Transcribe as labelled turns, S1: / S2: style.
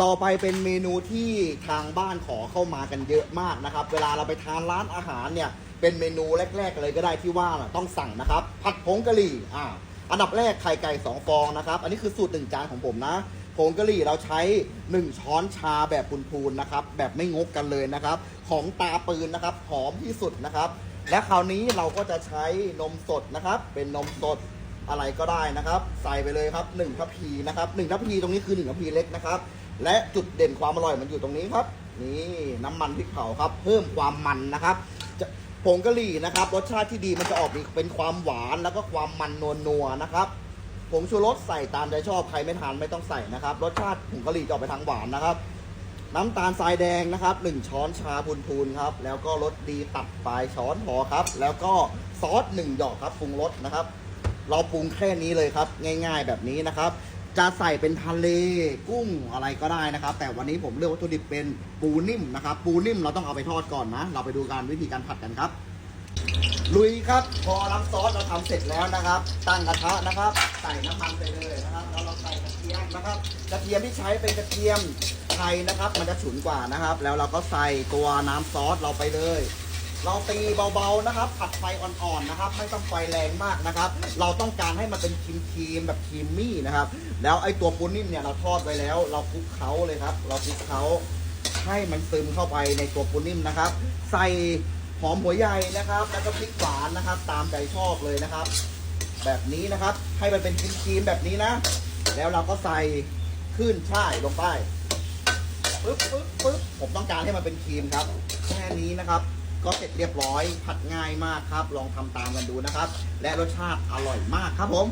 S1: ต่อไปเป็นเมนูที่ทางบ้านขอเข้ามากันเยอะมากนะครับ เวลาเราไปทานร้านอาหารเนี่ย เป็นเมนูแรก ๆ เลยก็ได้ที่ว่าต้องสั่งนะครับ ผัดผงกะหรี่อ่าอันดับแรกไข่ไก่สองฟองนะครับ อันนี้คือสูตรหนึ่งจานของผมนะผงกะหรี่เราใช้ 1 ช้อนชาแบบพูนๆนะครับ แบบไม่งกกันเลยนะครับ ของตาปืนนะครับหอมที่สุดนะครับ และคราวนี้เราก็จะใช้นมสดนะครับ เป็นนมสด อะไรก็ได้นะครับ ใส่ไปเลยครับ1ทัพพีนะครับ1ทัพพีตรงนี้คือ1ทัพพีเล็กนะครับ และจุดเด่นความอร่อยมันอยู่ตรงนี้ครับ นี่น้ำมันพริกเผาครับ เพิ่มความมันนะครับผงกะหรี่นะครับ รสชาติที่ดีมันจะออกมีเป็นความหวานแล้วก็ความมันนวลนัวๆนะครับผงชูรสใส่ตามใจชอบใครไม่ทานไม่ต้องใส่นะครับ รสชาติผงกะหรี่จะออกไปทางหวานนะครับ น้ำตาลทรายแดงนะครับ1ช้อนชาพูนๆครับ แล้วก็รสดีตัดปลายช้อนพอครับ แล้วก็ซอส1หยอกครับปรุงรสนะครับ เราปรุงแค่นี้เลยครับ ง่าย ๆ แบบนี้นะครับ จะใส่เป็นทะเลกุ้งอะไรก็ได้นะครับ แต่วันนี้ผมเลือกวัตถุดิบเป็นปูนิ่มนะครับ ปูนิ่มเราต้องเอาไปทอดก่อนนะ เราไปดูการวิธีการผัดกันครับ ลุยครับ พอน้ำซอสเราทำเสร็จแล้วนะครับ ตั้งกระทะนะครับ ใส่น้ำมันไปเลยนะครับ แล้วเราใส่กระเทียมนะครับ กระเทียมที่ใช้เป็นกระเทียมไทยนะครับ มันจะฉุนกว่านะครับ แล้วเราก็ใส่ตัวน้ำซอสเราไปเลย เราตีเบาๆนะครับ ผัดไฟอ่อนๆนะครับ ไม่ต้องไฟแรงมากนะครับ เราต้องการให้มันเป็นครีมๆแบบครีมมี่นะครับ แล้วไอ้ตัวปูนิ่มเนี่ยเราทอดไว้แล้ว เราคลุกเคล้าเลยครับ เราคลุกเคล้าให้มันซึมเข้าไปในตัวปูนิ่มนะครับ ใส่หอมหัวใหญ่นะครับ แล้วก็พริกหวานนะครับ ตามใจชอบเลยนะครับ แบบนี้นะครับ ให้มันเป็นครีมๆแบบนี้นะ แล้วเราก็ใส่ขึ้นช่ายลงไปปึ๊บปึ๊บปึ๊บผมต้องการให้มันเป็นครีมครับ แค่นี้นะครับ ก็เสร็จเรียบร้อยผัดง่ายมากครับ ลองทำตามกันดูนะครับ และรสชาติอร่อยมากครับผม